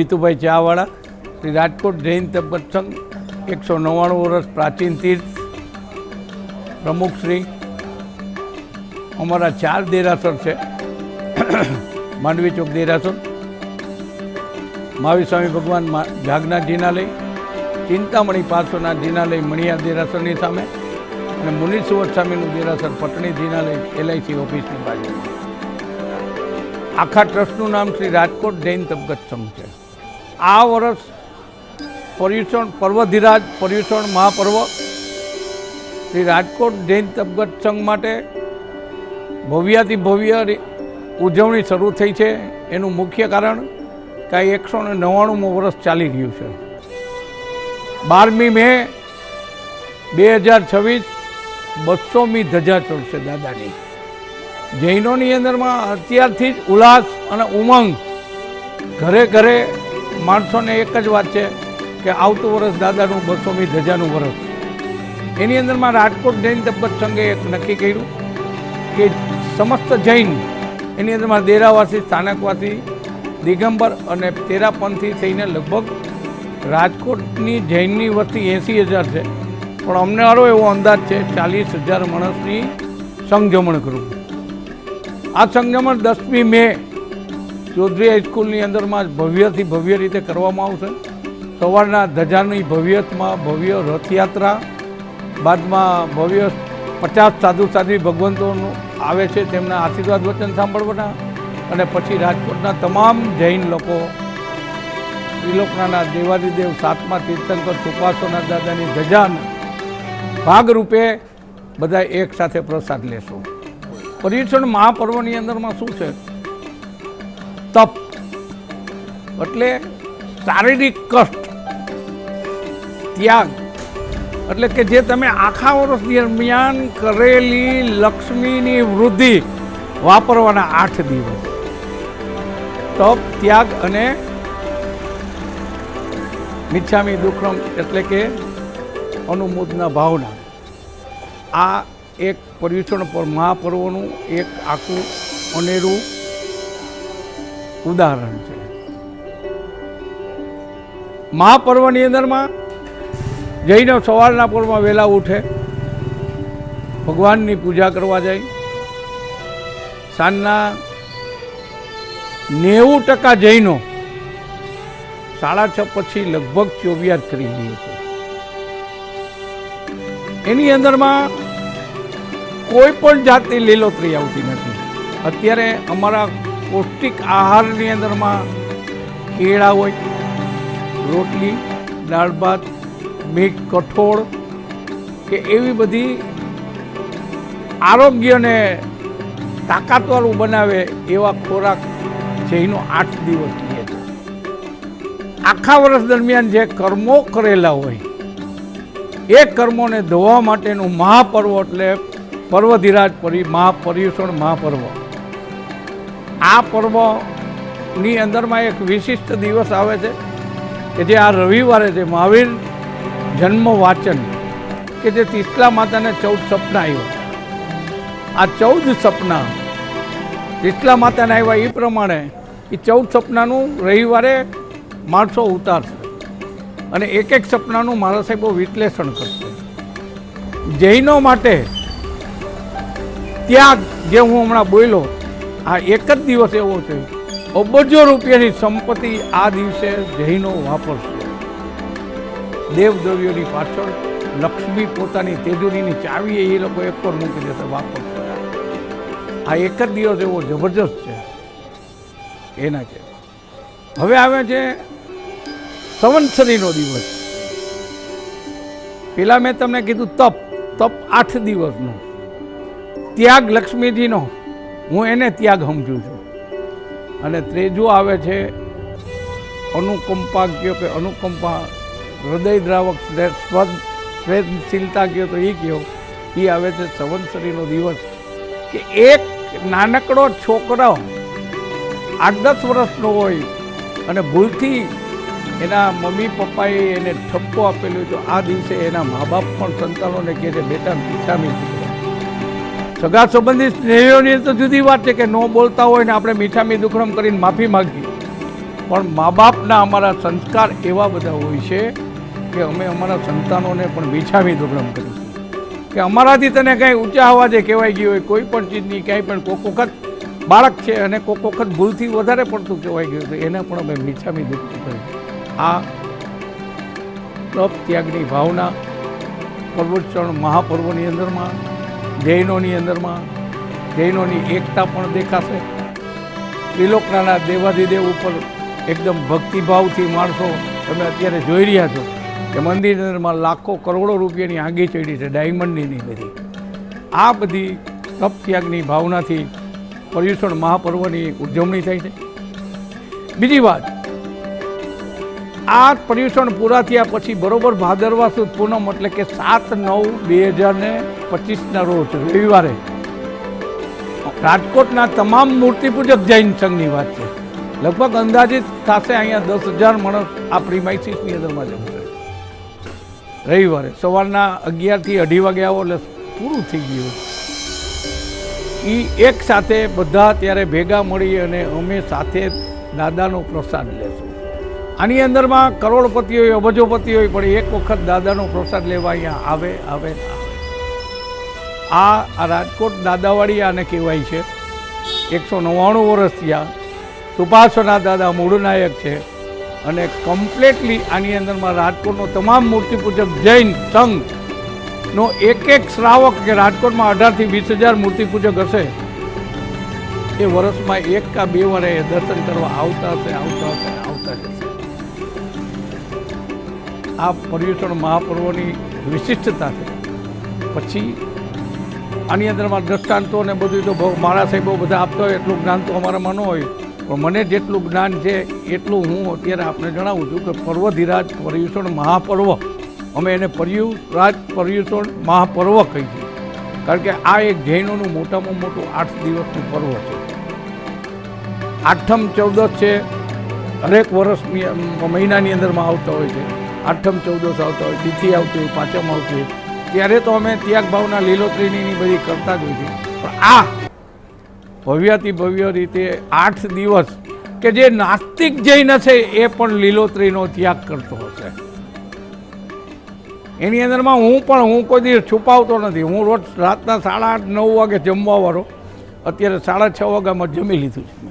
જીતુભાઈ ચાવાળા શ્રી રાજકોટ જૈન તબત સંઘ, એકસો નવ્વાણું વર્ષ પ્રાચીન તીર્થ પ્રમુખશ્રી અમારા ચાર દેરાસર છે, માંડવી ચોક દેરાસર, મહાવીર સ્વામી ભગવાન જાગનાથ જિનાલય, ચિંતામણી પાછળના જિનાલય મણિયાર દેરાસરની સામે અને મુનિ સુવત સ્વામીનું દેરાસર પટણી જિનાલય એલઆઈસી ઓફિસની બાજુ. આખા ટ્રસ્ટનું નામ શ્રી રાજકોટ જૈન તબગત સંઘ છે. આ વર્ષ પર્યુષણ પર્વધિરાજ પર્યુષણ મહાપર્વ, શ્રી રાજકોટ જૈન તબગત સંઘ માટે ભવ્યાથી ભવ્ય ઉજવણી શરૂ થઈ છે. એનું મુખ્ય કારણ કે આ એકસો ને નવ્વાણુંમું વર્ષ ચાલી રહ્યું છે. બારમી મે બે હજાર છવ્વીસ બસોમી ધજા ચડશે દાદાની. જૈનોની અંદરમાં અત્યારથી જ ઉલ્લાસ અને ઉમંગ ઘરે ઘરે માણસોને એક જ વાત છે કે આવતું વર્ષ દાદાનું બસોમી ધજાનું વર્ષ. એની અંદરમાં રાજકોટ જૈન તબત સંઘે એક નક્કી કર્યું કે સમસ્ત જૈન એની અંદરમાં દેરાવાસી, સ્થાનકવાસી, દિગંબર અને તેરાપંથી થઈને લગભગ રાજકોટની જૈનની વસ્તી એંસી હજાર છે. પણ અમને આરો એવો અંદાજ છે, ચાલીસ હજાર માણસની સંજમણ કરવું. આ સંજમણ દસમી મે ચૌધરી હાઈસ્કૂલની અંદરમાં ભવ્યથી ભવ્ય રીતે કરવામાં આવશે. સવારના ધજાની ભવ્યતમાં ભવ્ય રથયાત્રા, બાદમાં ભવ્ય પચાસ સાધુ સાધ્વી ભગવંતોનું આવે છે તેમના આશીર્વાદ વચન સાંભળવાના અને પછી રાજકોટના તમામ જૈન લોકો, ત્રિલોકનાના દેવાદિદેવ સાતમા તીર્થંકર સુપાસોના દાદાની ધજાન ભાગરૂપે બધા એક સાથે પ્રસાદ લેશું. પર્યુષણ મહાપર્વની અંદરમાં શું છે? તપ. એટલે શારીરિક કષ્ટ, ત્યાગ. એટલે કે જે તમે આખા વર્ષ દરમિયાન કરેલી લક્ષ્મીની વૃદ્ધિ વાપરવાના આઠ દિવસ. તપ, ત્યાગ અને મિચ્છામી દુઃખમ એટલે કે અનુમોદના ભાવના. આ એક પર્યુષણ પર મહાપર્વનું એક આખું અનેરું ઉદાહરણ છે. મહાપર્વની અંદરમાં જઈને સવારના પરમાં વહેલા ઉઠે, ભગવાનની પૂજા કરવા જાય. સાંજના નેવું ટકા જૈનો સાડા છ પછી લગભગ ચોવિયાર કરી લે છે એની અંદરમાં કોઈ પણ જાતની લીલોતરી આવતી નથી. અત્યારે અમારા પૌષ્ટિક આહારની અંદરમાં કેળા હોય, રોટલી, દાળ ભાત મીઠ કઠોળ કે એવી બધી આરોગ્યને તાકાતવાળું બનાવે એવા ખોરાક જૈનો આઠ દિવસ લે છે. આખા વર્ષ દરમિયાન જે કર્મો કરેલા હોય, એ કર્મોને ધોવા માટેનું મહાપર્વ એટલે પર્વધિરાજ પરી, મહાપર્યુષણ મહાપર્વ. આ પર્વની અંદરમાં એક વિશિષ્ટ દિવસ આવે છે કે જે આ રવિવારે છે મહાવીર જન્મ વાચન કે જે તીસલા માતાને ચૌદ સપના આવ્યા આ ચૌદ સપના, તીસલા માતાને આવ્યા એ પ્રમાણે એ ચૌદ સપનાનું રવિવારે માણસો ઉતારશે અને એક એક સપનાનું મારા સાહેબો વિશ્લેષણ કરશે. જૈનો માટે ત્યાગ જે હું હમણાં બોલ્યો આ એક જ દિવસ એવો છે, અબજો રૂપિયાની સંપત્તિ આ દિવસે જૈનો વાપરશે. દેવદ્રવ્યોની પાછળ લક્ષ્મી પોતાની તેજોરીની ચાવી એ લોકો એક પર મૂકી દેશે, વાપરશે. આ એક જ દિવસ એવો જબરજસ્ત છે. એના છે. હવે આવે છે સંવત્સરીનો દિવસ. પેલા મેં તમને કીધું તપ તપ આઠ દિવસનો. ત્યાગ લક્ષ્મીજીનો. હું એને ત્યાગ સમજું છું. અને ત્રીજું આવે છે, અનુકંપા કયો કે અનુકંપા હૃદય દ્રાવક સ્વેદશીલતા કયો તો એ કયો એ આવે છે સંવત્સરીનો દિવસ. કે એક નાનકડો છોકરો આઠ દસ વર્ષનો હોય અને ભૂલથી એના મમ્મી પપ્પાએ એને ઠપકો આપેલો તો આ દિવસે એના મા બાપ પણ સંતાનોને કહે છે, બેટા મીઠામી સગા સંબંધી સ્નેહીઓની તો જુદી વાત છે કે ન બોલતા હોય ને આપણે મીઠામી દુખડમ કરીને માફી માગીએ. પણ મા બાપના અમારા સંસ્કાર એવા બધા હોય છે કે અમે અમારા સંતાનોને પણ મીઠામી દુખડમ કરીશું કે અમારાથી તને કાંઈ ઊંચા અવાજે કહેવાય ગયું હોય, કોઈ પણ ચીજની ક્યાંય પણ કોક વખત બાળક છે અને કોક વખત ભૂલથી વધારે પડતું કહેવાય ગયું તો એને પણ અમે મીઠામી દોડતું કરી આ તપ ત્યાગની ભાવના પર્વતચરણ મહાપર્વની અંદરમાં જૈનોની અંદરમાં, જૈનોની એકતા પણ દેખાશે. ત્રિલોકનાના દેવાધિદેવ ઉપર એકદમ ભક્તિભાવથી માણસો તમે અત્યારે જોઈ રહ્યા છો કે મંદિરની અંદરમાં લાખો કરોડો રૂપિયાની આંગી ચડી છે, ડાયમંડની બધી. આ બધી તપ ત્યાગની ભાવનાથી પર્યુષણ મહાપર્વની ઉજવણી થાય છે. બીજી વાત, આ પર્યુષણ પૂરા થયા પછી બરોબર ભાદરવા સુદ પૂનમ એટલે કે સાત નવ બે હજાર ને પચીસના રોજ, રવિવારે. રાજકોટના તમામ મૂર્તિપૂજક જૈન સંઘની વાત છે. લગભગ અંદાજિત થશે અહીંયા દસ હજાર માણસ આ પ્રીમાઇસીસની અંદરમાં જમશે રવિવારે સવારના અગિયારથી અઢી વાગે આવો, એટલે પૂરું થઈ ગયું. એ એક સાથે બધા ત્યારે ભેગા મળી અને અમે સાથે દાદાનો પ્રસાદ લેશું. આની અંદરમાં કરોડપતિ હોય અબજોપતિ હોય પણ એક વખત દાદાનો પ્રસાદ લેવા અહીંયા આવે આવે આ રાજકોટ દાદાવાડી આને કહેવાય છે. એકસો નવ્વાણું વર્ષ થયા. સુપાસના દાદા મૂળનાયક છે. અને કમ્પ્લેટલી આની અંદરમાં રાજકોટનો તમામ મૂર્તિપૂજક જૈન સંઘનો એક એક શ્રાવક કે રાજકોટમાં અઢારથી વીસ હજાર મૂર્તિપૂજક હશે, એ વર્ષમાં એક કા બે વાર એ દર્શન કરવા આવતા હશે આવતા હશે, આવતા જશે આ પર્યુષણ મહાપર્વની વિશિષ્ટતા છે. પછી આની અંદરમાં દ્રષ્ટાંતો ને બધું તો બહુ મારા સાહેબો બધા આપતા હોય, એટલું જ્ઞાન તો અમારામાં ન હોય. પણ મને જેટલું જ્ઞાન છે, એટલું હું અત્યારે આપને જણાવું છું કે પર્વધિરાજ પર્યુષણ મહાપર્વ. અમે એને પર્યુરાજ પર્યુષણ મહાપર્વ કહી છીએ. કારણ કે આ એક જૈનોનું મોટામાં મોટું આઠ દિવસનું પર્વ છે. આઠમ ચૌદશ છે, હરેક વર્ષની મહિનાની અંદરમાં આવતા હોય છે. આઠમ ચૌદશ આવતા હોય, તિથિ આવતી હોય, પાંચમ આવતી હોય. ત્યારે તો અમે ત્યાગ ભાવના લીલોતરીની બધી કરતા જ છે પણ આ ભવ્યાતિ ભવ્ય રીતે આઠ દિવસ કે જે નાસ્તિક જૈન હશે એ પણ લીલોતરીનો ત્યાગ કરતો હશે. એની અંદરમાં હું પણ હું કોઈ દિવસ છુપાવતો નથી. હું રોજ રાતના સાડા આઠ, નવ વાગે જમવા વાળો. અત્યારે સાડા છ વાગ્યામાં જમી લીધું છે.